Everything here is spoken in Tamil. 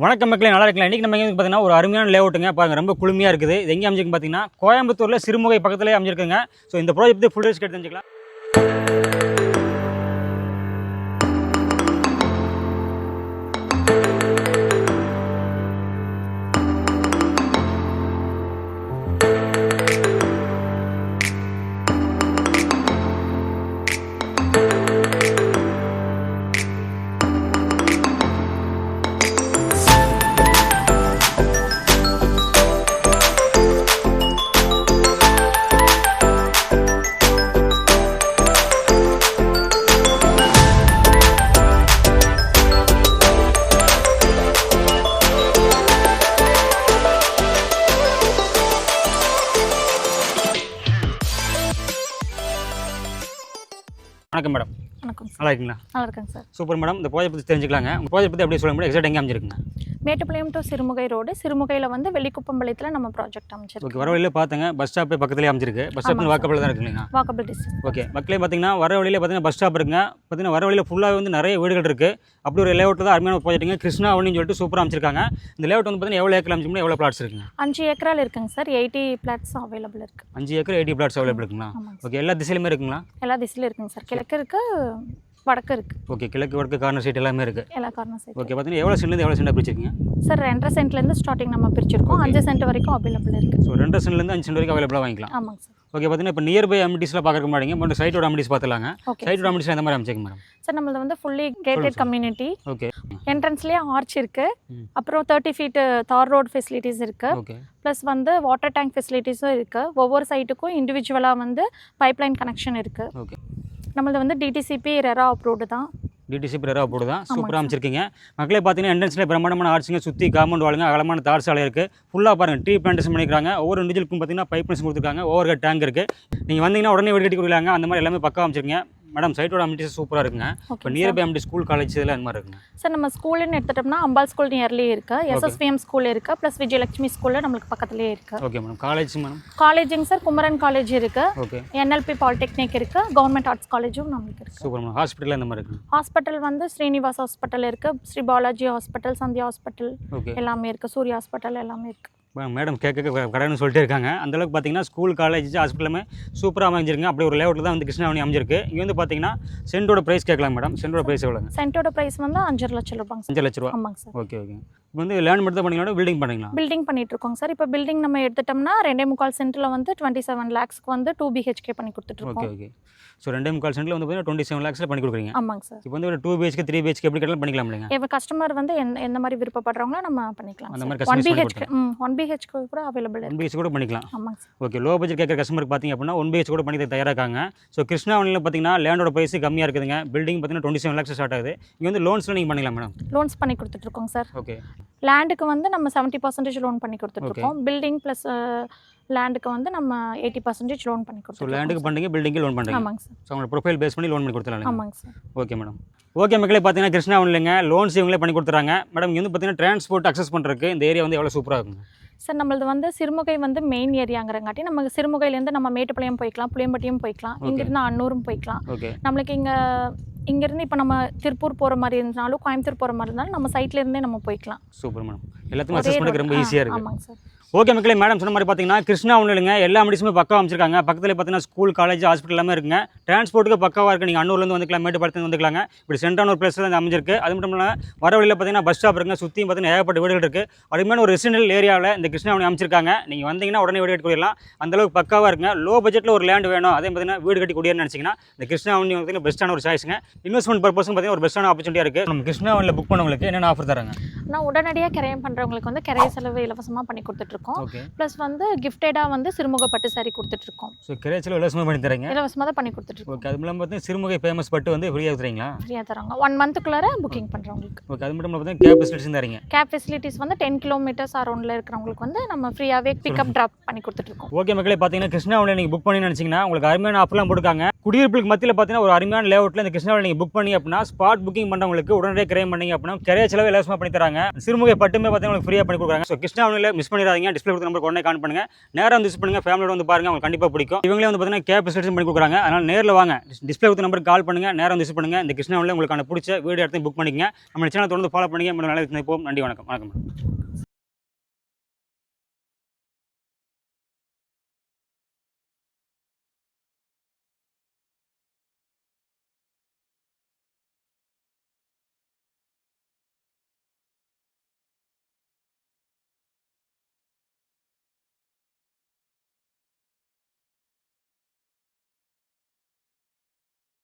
வணக்கம் மக்களே நல்லா இருக்கலாம் இன்றைக்கி நம்ம எங்கே பார்த்தீங்கன்னா ஒரு அருமையான லேஅவுட்டுங்க பாருங்கள் ரொம்ப குளுமையாக இருக்குது. இது எங்கே அமைஞ்சிருக்கு பார்த்தீங்கன்னா கோயம்புத்தூரில் சிறுமுகை பக்கத்துலேயே அமைஞ்சிருக்குங்க. ஸோ இந்த ப்ராஜெக்ட் பற்றி ஃபுல் டேஸ் கேட்டு தெரிஞ்சுக்கலாம். வணக்கம் மேடம். வணக்கம் நல்லா இருக்கீங்களா நல்லா இருக்கேங்க சார். Super madam. இந்த ப்ராஜெக்ட் பற்றி தெரிஞ்சுக்கலாங்க. உங்கள் ப்ராஜெக்ட் பற்றி அப்படியே சொல்ல முடியும்? எக்ஸாக்ட் எங்கே அமைஞ்சிருக்குங்க? மேட்டுப்பாளையம் டு சிறுமுகை ரோடு சிறுமுகையில் வந்து வெள்ளிக்குப்பம்பாளையத்தில் நம்ம ப்ராஜெக்ட் அமைச்சிருக்கோம். ஓகே வர வழியில பார்த்தங்க பஸ் ஸ்டாப்பே பக்கத்துலேயே அமைஞ்சிருக்கு. பஸ் ஸ்டாப் வாக்கப்பில் தான் இருக்குங்களா வாக்கபிள் டிஸ்டன்ஸ் ஓகே மக்களே பார்த்தீங்கன்னா வர வழியில் பார்த்தீங்கன்னா பஸ் ஸ்டாப் இருக்குங்க. பார்த்தீங்கன்னா வர வழியில் ஃபுல்லாக வந்து நிறைய வீடுகள் இருக்குது அப்படி ஒரு லேஅவுட் தான் அருமையான ப்ராஜெக்ட்டுங்க கிருஷ்ணா அவனின்னு சொல்லிட்டு சூப்பராக அமைச்சிருக்காங்க. இந்த லேஅவுட் வந்து பார்த்தீங்கன்னா எவ்வளோ ஏக்கர் அமைச்சிருக்கோம் எவ்வளோ பிளாட்ஸ் இருக்குங்க? அஞ்சு ஏக்கரால் இருக்குங்க சார். எயிட்டி பிளாட்ஸ் அவைலபிள் இருக்குது அஞ்சு ஏக்கர் எயிட்டி பிளாட்ஸ் அவைலபிள் இருக்குங்களா? ஓகே எல்லா திசையிலுமே இருக்குங்களா? எல்லா திசையிலும் இருக்குங்க சார். கிழக்கு இருக்குது வடக்கு இருக்குது ஓகே கிழக்கு வடக்கு கார்னர் சைட் எல்லாமே இருக்குது எல்லா காரணம் சைடு ஓகே பார்த்தீங்கன்னா எவ்வளோ சென்ட்லேருந்து எவ்வளோ சென்டாக பிரிச்சிருக்கீங்க? சார் ரெண்டரை சென்ட்லேருந்து ஸ்டார்டிங் நம்ம பிரிச்சிருக்கோம். அஞ்சு சென்ட் வரைக்கும் அவைலபிள் இருக்குது ஸோ ரெண்டு சென்ட்லேருந்து அஞ்சு சென்ட் வரைக்கும் அவைலபிளாக வாங்கிக்கலாம். ஆமாங்க சார் ஓகே பார்த்தீங்கன்னா இப்போ நியர்பை அமிட்டிஸ்லாம் பார்க்க மாட்டீங்க மட்டும் சைட்டோட அமிட்டிஸ் பார்த்துலாங்க சைட்டோட அமிட்டிஸ் எந்த மாதிரி அமைச்சிங்க மேடம் சார் நம்மளது வந்து ஃபுல்லி கேட்டட் கம்யூனிட்டி ஓகே. என்ட்ரன்ஸ்லேயே ஆர்ச் இருக்குது. அப்புறம் தேர்ட்டி ஃபீட் தார் ரோட் ஃபெசிலிட்டிஸ் இருக்குது ப்ளஸ் வந்து வாட்டர் டேங்க் ஃபெசிலிட்டிஸும் இருக்குது ஒவ்வொரு சைட்டுக்கும் இண்டிவிஜுவலாக வந்து பைப்லைன் கனெக்ஷன் இருக்குது ஓகே. நம்மளது வந்து டிடிசிபி ரெரா அப்ரூவ்டு தான். டிடிசி பிரேரா போடு தான். சூப்பராக சார். அமைச்சிருக்கீங்க. மக்களே பார்த்தீங்கன்னா என்ட்ரன்ஸில் பிரம்மாண்டமான ஆர்ச்சிங்க சுற்றி காம்பவுண்ட் வாழுங்க அகலமான தார் சாலை இருக்குது ஃபுல்லாக பாருங்கள் டீ பிளான்டேஷன் பண்ணிக்கிறாங்க. ஒவ்வொரு இண்டிவிஜுவலுக்கும் பார்த்தீங்கன்னா பைப் கொடுத்துருக்காங்க. ஓவர் டேங்க் இருக்குது நீங்கள் வந்தீங்கன்னா உடனே வெடி கட்டி கொடுக்கலாங்க. அந்த மாதிரி எல்லாமே பக்கம் அமைச்சிருக்கீங்க. மேடம் சைட்டோட அமிட்டிஸ் சூப்பராக இருக்குங்க. இப்போ நியர்பை அமிட்டி ஸ்கூல் காலேஜ் இதெல்லாம் அந்த மாதிரி இருக்குங்க. சார் நம்ம ஸ்கூலுன்னு எடுத்துட்டோம்னா அம்பாள் ஸ்கூல் நியர்லி இருக்கு. எஸ்எஸ்விஎம் ஸ்கூல் இருக்கு. ப்ளஸ் விஜயலட்சுமி ஸ்கூலில் நம்மளுக்கு பக்கத்துலேயே இருக்கு. ஓகே மேடம் காலேஜ் மேடம் காலேஜுங்க சார் குமரன் காலேஜ் இருக்கு. ஓகே என்எல்பி பாலிடெக்னிக் இருக்கு. கவர்மெண்ட் ஆர்ட்ஸ் காலேஜும் நம்மளுக்கு இருக்கு. சூப்பர் மேடம் ஹாஸ்பிட்டல் இந்த மாதிரி இருக்குங்க. ஹாஸ்பிட்டல் வந்து ஸ்ரீனிவாஸ் ஹாஸ்பிட்டல் இருக்கு. ஸ்ரீ பாலாஜி ஹாஸ்பிட்டல் சந்தியா ஹாஸ்பிட்டல் எல்லாமே இருக்கு. சூர்யா ஹாஸ்பிட்டல் எல்லாமே இருக்கு. மேடம் கேட்க கடைன்னு சொல்லிட்டே இருக்காங்க. அந்த அளவுக்கு பார்த்தீங்கன்னா ஸ்கூல் காலேஜ் ஹாஸ்பிட்டலுமே சூப்பராக அமைஞ்சிருங்க அப்படி ஒரு லேஅவுட்டில் தான் வந்து கிருஷ்ணாவணி அமைஞ்சிருக்கு. இங்கே வந்து பார்த்தீங்கன்னா சென்டோட ப்ரைஸ் கேட்கலாம் மேடம் சென்டோட ப்ரைஸ் எவ்வளோங்க சென்ட்டோட ப்ரைஸ் வந்து அஞ்சரை லட்சம் ரூபாங்க அஞ்சு லட்ச ரூபா? ஆமாங்க சார். Okay okay. இப்போ வந்து லேண்ட் மட்டும் தான் பண்ணீங்களா பில்டிங் பண்ணீங்களா? பில்டிங் பண்ணிட்டு இருக்கோங்க சார். இப்போ பில்டிங் நம்ம எடுத்துட்டோம்னா ரெண்டே முக்கால் சென்ட்டில் வந்து டுவெண்ட்டி செவன் லேக்ஸ்க்கு வந்து டூ பிஹெச்கே பண்ணி கொடுத்துட்டு ஓகே இருக்கோம். ஓகே ஸோ ரெண்டே முக்கால் சென்ட்டில் வந்து பார்த்தீங்கன்னா டுவெண்ட்டி செவன் லேக்ஸில் பண்ணி கொடுக்குறீங்க. ஆமாங்க சார். இப்போ வந்து ஒரு டூ பிஹெச்கே த்ரீ பிஹெச்கே எப்படி கேட்டாலும் பண்ணிக்கலாம் இல்லைங்க? இப்போ கஸ்டமர் வந்து எந்த எந்த மாதிரி விருப்பப்படுறாங்களோ நம்ம பண்ணிக்கலாம் அந்த மாதிரி ஒன் பிஹெச்கே ஒன் பிஹெச்கே கூட அவைலபிள் ஒன் பிஹெச் கூட பண்ணிக்கலாம். சார் ஓகே லோ பட்ஜெட் கேட்குற கஸ்டமருக்கு பார்த்தீங்க அப்படின்னா ஒன் பிஹெச் கூட பண்ணி தயாராக இருக்காங்க ஸோ கிருஷ்ணாவனியில் பார்த்தீங்கன்னா லேண்டோட ப்ரைஸ் கம்மியாக இருக்குதுங்க. பில்டிங் பார்த்தீங்கன்னா டுவெண்ட்டி செவன் லேக்ஸ் ஸ்டார்ட் ஆகுது. இங்கே வந்து லோன்ஸில் நீங்கள் பண்ணிக்கலாம் மேடம் லோன்ஸ் பண்ணி கொடுத்துட்ருக்கோங்க சார் ஓகே லேண்டுக்கு வந்து நம்ம செவன்ட்டி பர்சன்டேஜ் லோன் பண்ணி கொடுத்துட்ருக்கோம். பில்டிங் ப்ளஸ் லேண்டுக்கு வந்து நம்ம எயிட்டி பர்சன்டேஜ் லோன் பண்ணி ஸோ கொடுத்துருக்கோம் லேண்டுக்கு பண்ணுறீங்க பில்டிங்கு லோன் பண்ணுறீங்க. ஆமாங்க சார் ஸோ உங்களோட ப்ரொஃபைல் பேஸ் பண்ணி லோன் பண்ணி கொடுத்துலாம் ஆமாங்க சார் ஓகே மேடம் ஓகே மக்களே பார்த்தீங்கன்னா கிருஷ்ணாவன் இல்லைங்க லோன்ஸ் இவங்களே பண்ணி கொடுத்துறாங்க மேடம் இங்கே வந்து பார்த்தீங்கன்னா டிரான்ஸ்போர்ட் அக்சஸ் பண்ணுறதுக்கு இந்த ஏரியா வந்து எவ்வளோ சூப்பராக இருக்குங்க? சார் நம்மளது வந்து சிறுமுகை வந்து மெயின் ஏரியாங்கிறங்காட்டி நம்ம சிறுமுகையிலேருந்து நம்ம மேட்டுப்பாளையம் போய்க்கலாம் புளியம்பட்டியும் போய்க்கலாம். இங்கிருந்து அன்னூரும் போய்க்கலாம். நம்மளுக்கு இங்கே இங்கேருந்து இப்போ நம்ம திருப்பூர் போகிற மாதிரி இருந்தாலும் கோயம்புத்தூர் போகிற மாதிரி இருந்தாலும் நம்ம சைட்ல இருந்தே நம்ம போய்க்கலாம். Super madam. பண்ணுறதுக்கு ரொம்ப ஈஸியாக இருக்குது ஆமாங்க சார். ஓகே மக்களே மேடம் சொன்ன மாதிரி பார்த்தீங்கன்னா கிருஷ்ணா ஒன்றுங்க எல்லா மெடிஸுமே பக்கம் அமைச்சிருக்காங்க பக்கத்தில் பார்த்தீங்கன்னா ஸ்கூல் காலேஜ் ஹாஸ்பிட்டல் எல்லாமே இருக்குங்க. டிரான்ஸ்போர்ட்டுக்கு பக்காவாக இருக்குது நீங்கள் அன்னூர்லேருந்து வந்துக்கலாம் மேட்டுப்பாளத்துலேருந்து வந்துக்கலாங்க. இப்படி சென்ட்ரான ஒரு பிளேஸில் வந்து அமைஞ்சிருக்கு. அது மட்டும் இல்லாமல் வர வழியில் பார்த்தீங்கன்னா பஸ் ஸ்டாப் இருக்குங்க. சுற்றியும் பார்த்தீங்கன்னா ஏகப்பட்ட வீடுகள் இருக்குது அருமையான ஒரு ரெசிடென்டல் ஏரியாவில் இந்த கிருஷ்ணாவணி அமைச்சிருக்காங்க. நீங்கள் வந்தீங்கன்னா உடனே வீடு கட்டி குடியலாம் அந்த அளவுக்கு பக்காவாக இருக்குங்க. லோ பட்ஜெட்டில் ஒரு லேண்ட் வேணும். அதே பார்த்தீங்கன்னா வீடு கட்டி குடியேன்னு நினச்சிங்கன்னா இந்த கிருஷ்ணாவணி பார்த்தீங்கன்னா பெஸ்ட்டான ஒரு சாய்ஸுங்க இன்வெஸ்ட்மெண்ட் பர்பஸ் பார்த்தீங்கன்னா ஒரு பெஸ்ட்டான ஆப்பர்ச்சுனிட்டியாக இருக்குது நம்ம கிருஷ்ணாவனியில் புக் பண்ணவங்களுக்கு என்னென்ன ஆஃபர் தராங்க ஆனால் உடனடியாக கிரையம் பண்ணுறவங்களுக்கு வந்து கிரைய செலவு இலவசமாக பண்ணி கொடுத்துட்ருக்கோம் ஓகே. ப்ளஸ் வந்து கிஃப்டடாக வந்து சிறுமுக பட்டு சாரி கொடுத்துட்ருக்கோம். ஸோ கிரேச்சில் இலவசமாக பண்ணி தரீங்க? இலவசமாக தான் பண்ணி கொடுத்துட்ருக்கோம். ஓகே அது இல்லாமல் பார்த்தீங்கன்னா சிறுமுகை ஃபேமஸ் பட்டு வந்து ஃப்ரீயாக தரீங்களா? ஃப்ரீயாக தராங்க ஒன் மந்த்துக்குள்ளார புக்கிங் பண்ணுறவங்களுக்கு ஓகே அது மட்டும் பார்த்தீங்கன்னா கேப் ஃபெசிலிட்டிஸ் தரீங்க. கேப் ஃபெசிலிட்டிஸ் வந்து டென் கிலோமீட்டர்ஸ் அரௌண்டில் இருக்கிறவங்களுக்கு வந்து நம்ம ஃப்ரீயாகவே பிக்கப் ட்ராப் பண்ணி கொடுத்துட்ருக்கோம். ஓகே மக்களே பார்த்தீங்கன்னா கிருஷ்ணாவளியில் நீங்கள் புக் பண்ணி நினச்சிங்கன்னா உங்களுக்கு அருமையான ஆஃபர்லாம் போட்டுருக்காங்க. குடியிருப்புக்கு மத்தியில் பார்த்தீங்கன்னா ஒரு அருமையான லேஅவுட்டில் இந்த கிருஷ்ணாவளி நீங்கள் புக் பண்ணி அப்படின்னா ஸ்பாட் புக்கிங் பண்ணுறவங்களுக்கு உடனே கிரைம் பண்ணீங்க அப்படின்னா கிரைய செலவு இலவசமாக பண்ணி தராங்க. சிறுமுகை பட்டுமே பார்த்தீங்கன்னா உங்களுக்கு ஃப்ரீயாக பண்ணி கொடுக்குறாங்க. ஸோ கிருஷ்ணாவளியில் மிஸ் பண்ணிடாதீங்க. பார்த்தீங்கன்னா டிஸ்பிளே கொடுத்த நம்பருக்கு உடனே கான் பண்ணுங்க. நேரம் வந்து யூஸ் பண்ணுங்க ஃபேமிலியோட வந்து பாருங்கள் உங்களுக்கு கண்டிப்பாக பிடிக்கும். இவங்களே வந்து பார்த்தீங்கன்னா கேப் ஃபெசிலிட்டி பண்ணி கொடுக்குறாங்க. அதனால் நேரில் வாங்க. டிஸ்பிளே கொடுத்த நம்பருக்கு கால் பண்ணுங்க நேரம் வந்து விசிட் பண்ணுங்க. இந்த கிருஷ்ணாவில் உங்களுக்கான பிடிச்ச வீடியோ எடுத்து புக் பண்ணிக்கங்க. நம்ம சேனல் தொடர்ந்து ஃபாலோ பண்ணிங்க நம்ம நல்ல நன்றி வணக்கம். வணக்கம்.